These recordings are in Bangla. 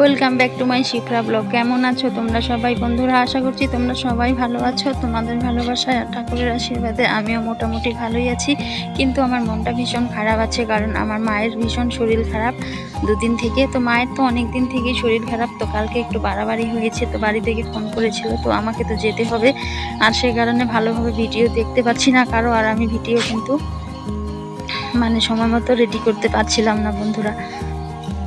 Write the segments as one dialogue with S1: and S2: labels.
S1: Welcome back to my Shikhra blog কেমন আছো তোমরা সবাই? বন্ধুরা, আশা করছি তোমরা সবাই ভালো আছো। তোমাদের ভালোবাসায় আর ঠাকুরের আশীর্বাদে আমিও মোটামুটি ভালোই আছি। কিন্তু আমার মনটা ভীষণ খারাপ আছে কারণ আমার মায়ের ভীষণ শরীর খারাপ দুদিন থেকে। তো মায়ের তো অনেক দিন থেকেই শরীর খারাপ। তো কালকে একটু বাড়াবাড়ি হয়েছে, তো বাড়ি থেকে ফোন করেছিল। তো আমাকে তো যেতে হবে। আর সেই কারণে ভালোভাবে ভিডিও দেখতে পাচ্ছি না কারও। আর আমি ভিডিও কিন্তু মানে সময় মতো রেডি করতে পারছিলাম না, বন্ধুরা।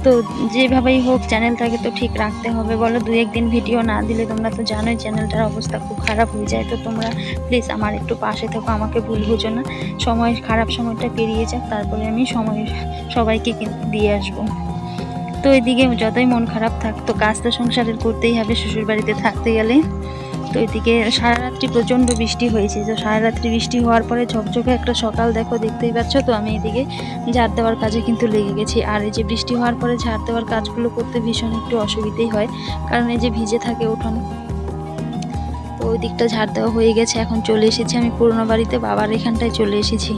S1: তো যেভাবেই হোক চ্যানেলটাকে তো ঠিক রাখতে হবে। বলো, দু একদিন ভিডিও না দিলে তোমরা তো জানোই চ্যানেলটার অবস্থা খুব খারাপ হয়ে যায়। তো তোমরা প্লিজ আমার একটু পাশে থেকো, আমাকে ভুল বুঝো না। সময়, খারাপ সময়টা পেরিয়ে যাক, তারপরে আমি সময় সবাইকে দিয়ে আসব। তো এদিকে যতই মন খারাপ থাকতো কাজ তো সংসারের করতেই হবে, শ্বশুরবাড়িতে থাকতে গেলে। তো এদিকে সারা রাত্রি প্রচণ্ড বৃষ্টি হয়েছে। তো সারা রাত্রি বৃষ্টি হওয়ার পরে ঝকঝকে একটা সকাল দেখো, দেখতেই পাচ্ছ তো? আমি এদিকে ঝাড় দেওয়ার কাজে কিন্তু লেগে গেছি। আর এই যে বৃষ্টি হওয়ার পরে ঝাড় দেওয়ার কাজগুলো করতে ভীষণ একটু অসুবিধেই হয়, কারণ এই যে ভিজে থাকে উঠোন। তো ওই দিকটা ঝাড় দেওয়া হয়ে গেছে, এখন চলে এসেছি আমি পুরোনো বাড়িতে, বাবার এখানটায় চলে এসেছি।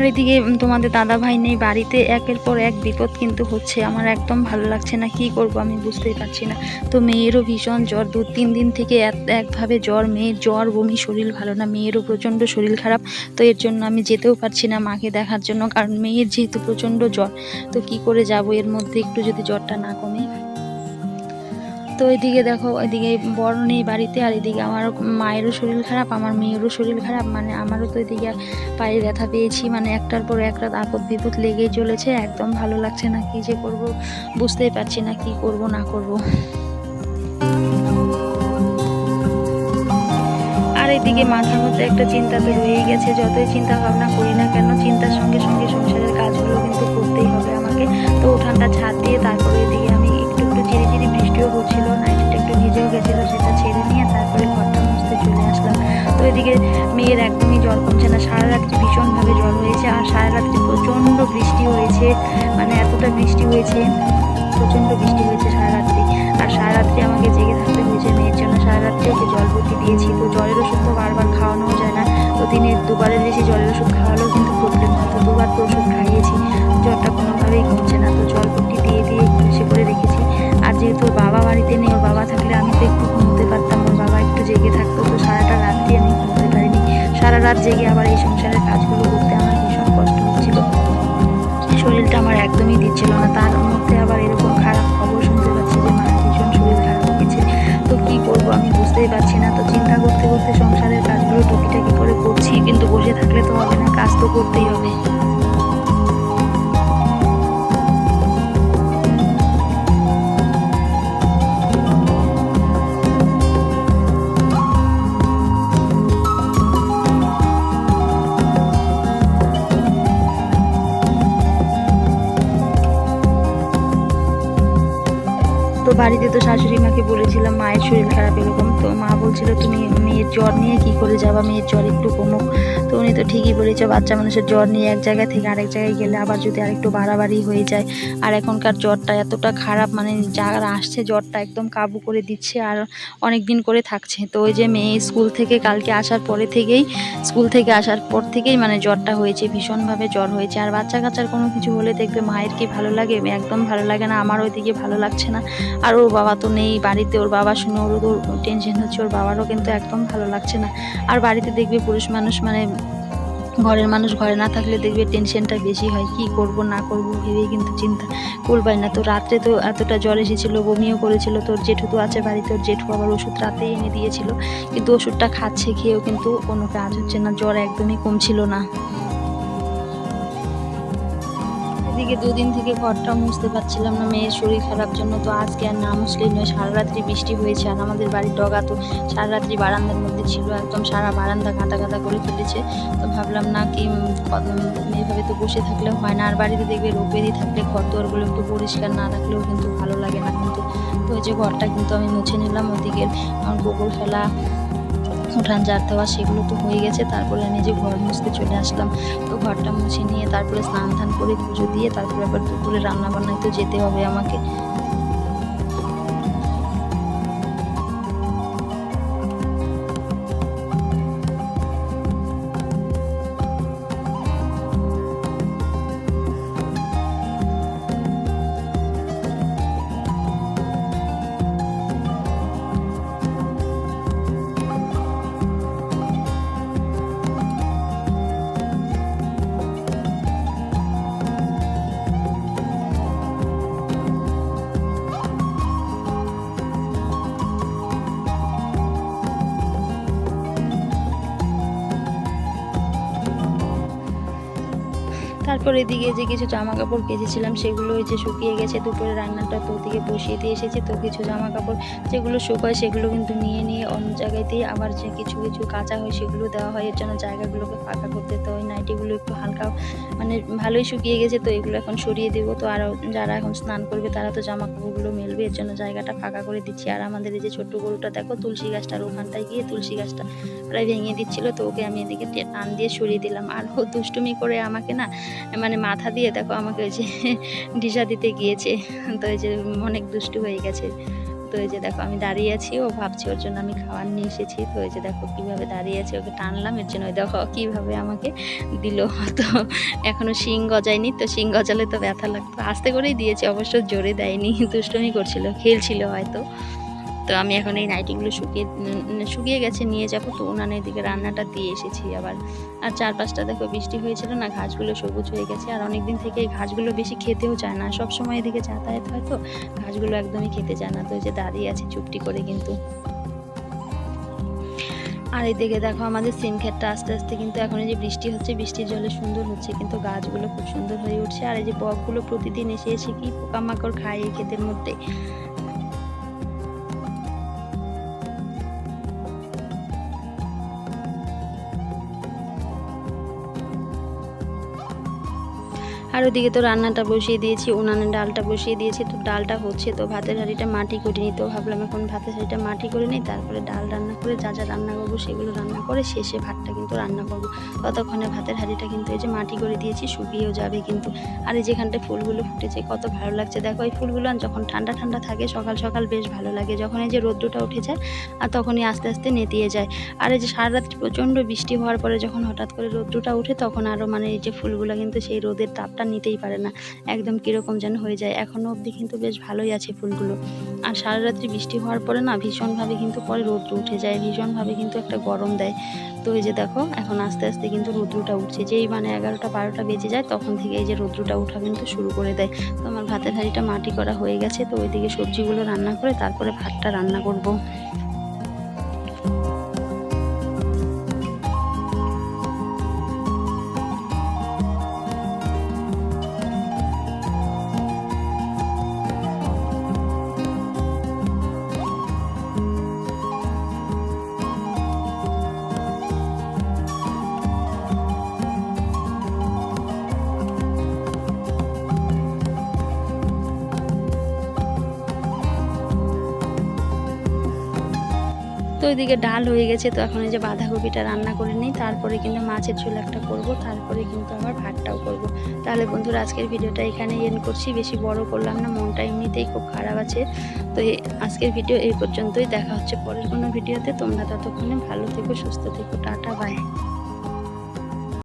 S1: আর এদিকে তোমাদের দাদা ভাই নেই বাড়িতে, একের পর এক বিপদ কিন্তু হচ্ছে। আমার একদম ভালো লাগছে না, কি করব আমি বুঝতেই পারছি না। তো মেয়েরও ভীষণ জ্বর, দু তিন দিন থেকে এক- একভাবে জ্বর, মেয়ের জ্বর, বমি, শরীর ভালো না, মেয়েরও প্রচণ্ড শরীর খারাপ। তো এর জন্য আমি যেতেও পারছি না মাকে দেখার জন্য, কারণ মেয়ের যেহেতু প্রচণ্ড জ্বর, তো কি করে যাব? এর মধ্যে একটু যদি জ্বরটা না কমে। তো এদিকে দেখো এদিকে বড় নেই বাড়িতে আর এদিকে আমার মায়েরও শরীর খারাপ, আমার মেয়েরও শরীর খারাপ মানে আমারও তো এদিকে পায়ে ব্যথা পেয়েছি মানে একটার পর একটা আপদ বিপদ লেগেই চলেছে, একদম ভালো লাগছে না, কি যে করব, বুঝতেই পারছি না কি করব, না করব। আর এদিকে মাথার মধ্যে একটা চিন্তা তো রয়েই গেছে, যতই চিন্তা ভাবনা করি না কেন মেয়ের একদমই জল কমছে না। সারা রাত্রি ভীষণভাবে জল হয়েছে আর সারা রাত্রি প্রচণ্ড বৃষ্টি হয়েছে। মানে এতটা বৃষ্টি হয়েছে, প্রচণ্ড বৃষ্টি হয়েছে সারা রাত্রি। আর সারা রাত্রি আমাকে জেগে থাকতে হয়েছে মেয়ের জন্য। সারা রাত্রি ওকে জল ভর্তি দিয়েছি। তো জলের জেগে আবার এই সংসারের কাজগুলো করতে আমার ভীষণ কষ্ট হচ্ছিল। শরীরটা আমার একদমই দিচ্ছিল না, তার মধ্যে আবার এরকম খারাপ খবর শুনতে পাচ্ছি যে মায়ের ভীষণ শরীর খারাপ হয়েছে তো কি করব? আমি বুঝতেই পারছি না। তো চিন্তা করতে করতে সংসারের কাজগুলো টুকিটাকি করে করছি, কিন্তু বসে থাকলে তো হবে না, কাজ তো করতেই বাড়িতে তো শাশুড়ি মাকে বলেছিলাম, মায়ের শরীর খারাপ এরকম। তো মা বলছিল, তুমি মেয়ের জ্বর নিয়ে কি করে যাবা? মেয়ের জ্বর একটু কমুক। তো উনি তো ঠিকই বলেছে, বাচ্চা মানুষের জ্বর নিয়ে এক জায়গা থেকে আরেক জায়গায় গেলে আবার যদি আরেকটু বাড়াবাড়ি হয়ে যায়। আর এখনকার জ্বরটা এতটা খারাপ মানে যারা আসছে জ্বরটা একদম কাবু করে দিচ্ছে আর অনেক দিন করে থাকছে। তো ওই যে মেয়ে স্কুল থেকে কালকে আসার পরে থেকেই, স্কুল থেকে আসার পর থেকেই মানে জ্বরটা হয়েছে, ভীষণভাবে জ্বর হয়েছে। আর বাচ্চা কাচ্চার কোনো কিছু হলে দেখবে মায়ের কি ভালো লাগে? একদম ভালো লাগে না, আমার ওইদিকে ভালো লাগছে না। আর ওর বাবা তো নেই, বাড়িতে ওর বাবা শুনে ওরও তো টেনশন হচ্ছে, ওর বাবারও কিন্তু একদম ভালো লাগছে না। আর বাড়িতে দেখবে পুরুষ মানুষ মানে ঘরের মানুষ ঘরে না থাকলে দেখবে টেনশনটা বেশি হয়, কি করব, না করব ভেবেই কিন্তু চিন্তা করবাই না। তো রাত্রে তো এতটা জ্বর এসেছিল, বমিও করেছিল, তোর জেঠু তো আছে বাড়িতে, ওর জেঠু আবার ওষুধ রাতেই এনে দিয়েছিল। কিন্তু ওষুধটা খাচ্ছে, খেয়েও কিন্তু কোনো কাজ হচ্ছে না, জ্বর একদমই কমছিল না। এদিকে দুদিন থেকে ঘরটা মুছতে পারছিলাম না, মেয়ের শরীর খারাপ জন্য। তো আজকে আর না মুছলেই নয় সারা রাত্রি বৃষ্টি হয়েছে আর আমাদের বাড়ির ডগা তো সারা রাত্রি বারান্দার মধ্যে ছিল, একদম সারা বারান্দা গাঁদা গাঁদা করে ফেলেছে। তো ভাবলাম না কি এইভাবে তো বসে থাকলেও হয় না। আর বাড়িতে দেখবে বেরিয়ে থাকলে ঘর দুয়ারগুলো একটু পরিষ্কার না রাখলেও কিন্তু ভালো লাগে না কিন্তু। তো যে ঘরটা কিন্তু আমি মুছে নিলাম ওদিকে আমার গোবর ফেলা উঠান ঝাড় দেওয়া সেগুলো তো হয়ে গেছে। তারপরে আমি যে ঘর মুছতে চলে আসলাম, তো ঘরটা মুছে নিয়ে তারপরে স্নান ধান করে পুজো দিয়ে তারপরে আবার দুপুরে রান্নাবান্নায় তো যেতে হবে আমাকে। তারপর এদিকে যে কিছু জামা কাপড় কেচেছিলাম সেগুলো যে শুকিয়ে গেছে, দুপুরে রান্নাটা তো ওদিকে বসিয়ে দিয়ে এসেছি, তো কিছু জামা কাপড় যেগুলো শুকায় সেগুলো কিন্তু নিয়ে নিয়ে অন্য জায়গায় দিয়ে আবার যে কিছু কিছু কাঁচা হয় সেগুলো দেওয়া হয়, এর জন্য জায়গাগুলোকে ফাঁকা করতে তো ওই নাইটিগুলো একটু হালকা মানে ভালোই শুকিয়ে গেছে, তো এগুলো এখন সরিয়ে দেবো, তো আরও যারা এখন স্নান করবে তারা তো জামা কাপড়গুলো মেলবে, এর জন্য জায়গাটা ফাঁকা করে দিচ্ছি, আর আমাদের এই যে ছোট্ট গরুটা দেখো, তুলসী গাছটার ওখানটায় গিয়ে তুলসী গাছটা প্রায় ভেঙে দিচ্ছিল, তো ওকে আমি এদিকে টান দিয়ে সরিয়ে দিলাম, আর ও দুষ্টুমি করে আমাকে না মানে মাথা দিয়ে দেখো আমাকে ওই যে ডিসা দিতে গিয়েছে। তো এই যে অনেক দুষ্টু হয়ে গেছে। তো এই যে দেখো আমি দাঁড়িয়ে আছি, ও ভাবছি ওর জন্য আমি খাবার নিয়ে এসেছি। তো এই যে দেখো কীভাবে দাঁড়িয়ে আছে, ওকে টানলাম। এর জন্য ওই দেখো কীভাবে আমাকে দিল। তো এখনও শিং গজায়নি, তো শিং গজালে তো ব্যথা লাগতো। আস্তে করেই দিয়েছে, অবশ্য জোরে দেয়নি, দুষ্টুমি করছিল, খেলছিল হয়তো। তো আমি এখন এই নাইটিগুলো শুকিয়ে শুকিয়ে গেছে, নিয়ে যাব। তো উনানের দিকে রান্নাটা দিয়ে এসেছি আবার। আর চারপাশটা দেখো বৃষ্টি হয়েছিল না, ঘাসগুলো সবুজ হয়ে গেছে। আর অনেক দিন থেকে ঘাসগুলো বেশি খেতেও চায় না। সব সময় এদিকে যাতায়াত হয় তো, ঘাসগুলো একদমই খেতে চায় না। তো যে দাঁড়িয়ে আছে চুপটি করে কিন্তু। আর এদিকে দেখো আমাদের সিম ক্ষেতটা আস্তে আস্তে কিন্তু এখন এই যে বৃষ্টি হচ্ছে, বৃষ্টির জলে সুন্দর হচ্ছে। কিন্তু গাছগুলো খুব সুন্দর হয়ে উঠছে। আর এই যে বকগুলো প্রতিদিন এসে এসে কি পোকামাকড় খায় এই ক্ষেতের মধ্যে? আর ওদিকে তো রান্নাটা বসিয়ে দিয়েছি, উনানে ডালটা বসিয়ে দিয়েছি, তো ডালটা হচ্ছে তো ভাতের হাঁড়িটা মাটি করে নিই, তো ভাবলাম এখন ভাতের হাঁড়িটা মাটি করে নিই, তারপরে ডাল রান্না করে যা যা রান্না করব সেগুলো রান্না করে শেষে ভাতটা কিন্তু রান্না করব। ততক্ষণে ভাতের হাঁড়িটা কিন্তু এই যে মাটি করে দিয়েছি, শুকিয়েও যাবে কিন্তু। আর এই যেখানটায় ফুলগুলো ফুটেছে, কত ভালো লাগছে। দেখো এই ফুলগুলো যখন ঠান্ডা ঠান্ডা থাকে, সকাল সকাল বেশ ভালো লাগে। যখন এই যে রোদ্রটা উঠে যায় আর তখনই আস্তে আস্তে নেতিয়ে যায়। আর এই যে সারা রাত প্রচণ্ড বৃষ্টি হওয়ার পরে যখন হঠাৎ করে রোদ্রটা উঠে, তখন আরও মানে এই যে ফুলগুলো কিন্তু সেই রোদের তাপটা নিতেই পারে না। একদম কীরকম যেন হয়ে যায়। এখনও অবধি কিন্তু বেশ ভালোই আছে ফুলগুলো। আর সারা রাত্রি বৃষ্টি হওয়ার পরে না ভীষণভাবে কিন্তু পরে রৌদ্র উঠে যায়। ভীষণভাবে কিন্তু একটা গরম দেয়। তো এই যে দেখো, এখন আস্তে আস্তে কিন্তু রৌদ্রটা উঠছে। যেই মানে এগারোটা বারোটা বেজে যায়, তখন থেকে এই যে রৌদ্রটা ওঠা কিন্তু শুরু করে দেয়। তো আমার ভাতের হাঁড়িটা মাটি করা হয়ে গেছে। তো ওইদিকে সবজিগুলো রান্না করে তারপরে ভাতটা রান্না করব। ওইদিকে ডাল হয়ে গেছে, তো এখন এই যে বাঁধাকপিটা রান্না করে নিই। তারপরে কিন্তু মাছের ঝোল একটা করব, তারপরে কিন্তু আমার ভাতটাও করব। তাহলে বন্ধুরা, আজকের ভিডিওটা এখানে এন করছি। বেশি বড় করলাম না, মনটা এমনিতেই খুব খারাপ আছে। তো আজকের ভিডিও এই পর্যন্তই, দেখা হচ্ছে পরের কোনো ভিডিওতে। তোমরা ততক্ষণে ভালো থেকো, সুস্থ থেকো, টাটা বাই